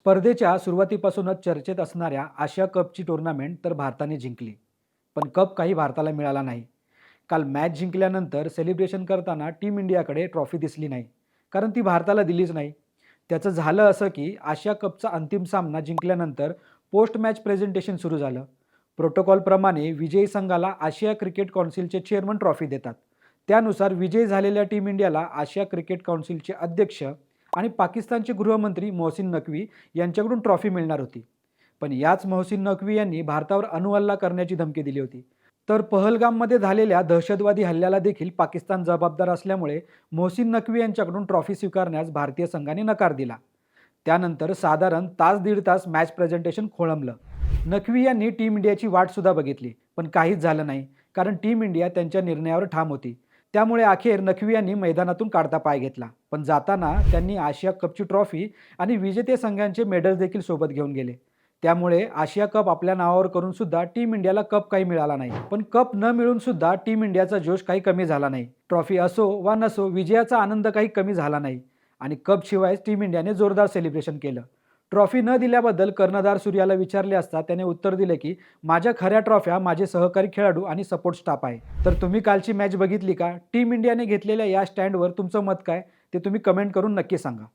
स्पर्धेच्या सुरुवातीपासूनच चर्चेत असणाऱ्या आशिया कपची टुर्नामेंट तर भारताने जिंकली. पण कप काही भारताला मिळाला नाही. काल मॅच जिंकल्यानंतर सेलिब्रेशन करताना टीम इंडियाकडे ट्रॉफी दिसली नाही. कारण ती भारताला दिलीच नाही. त्याचं झालं असं की आशिया कपचा अंतिम सामना जिंकल्यानंतर पोस्ट मॅच प्रेझेंटेशन सुरू झालं. प्रोटोकॉलप्रमाणे विजयी संघाला आशिया क्रिकेट काउन्सिलचे चेअरमन ट्रॉफी देतात. त्यानुसार विजयी झालेल्या टीम इंडियाला आशिया क्रिकेट काउन्सिलचे अध्यक्ष आणि पाकिस्तानचे गृहमंत्री मोहसिन नकवी यांच्याकडून ट्रॉफी मिळणार होती. पण याच मोहसिन नकवी यांनी भारतावर अणुहल्ला करण्याची धमकी दिली होती. तर पहलगाममध्ये झालेल्या दहशतवादी हल्ल्याला देखील पाकिस्तान जबाबदार असल्यामुळे मोहसिन नकवी यांच्याकडून ट्रॉफी स्वीकारण्यास भारतीय संघाने नकार दिला. त्यानंतर साधारण तास दीड तास मॅच प्रेझेंटेशन खोळंबलं. नकवी यांनी टीम इंडियाची वाटसुद्धा बघितली पण काहीच झालं नाही कारण टीम इंडिया त्यांच्या निर्णयावर ठाम होती. त्यामुळे अखेर नकवी यांनी मैदानातून काढता पाय घेतला. पण जाताना त्यांनी आशिया कपची ट्रॉफी आणि विजेते संघांचे मेडल देखील सोबत घेऊन गेले. त्यामुळे आशिया कप आपल्या नावावर करून सुद्धा टीम इंडियाला कप काही मिळाला नाही. पण कप न मिळून सुद्धा टीम इंडियाचा जोश काही कमी झाला नाही. ट्रॉफी असो वा नसो विजयाचा आनंद काही कमी झाला नाही. आणि कप शिवाय टीम इंडियाने जोरदार सेलिब्रेशन केलं. ट्रॉफी न दिल्याबद्दल कर्णधार सूर्याला विचारले असता त्याने उत्तर दिले की माझ्या खऱ्या ट्रॉफ्या माझे सहकारी खेळाडू आणि सपोर्ट स्टाफ आहे. तर तुम्ही कालची मॅच बघितली का? टीम इंडियाने घेतलेल्या या स्टँडवर तुमचं मत काय? ते तुम्ही कमेंट करून नक्की सांगा.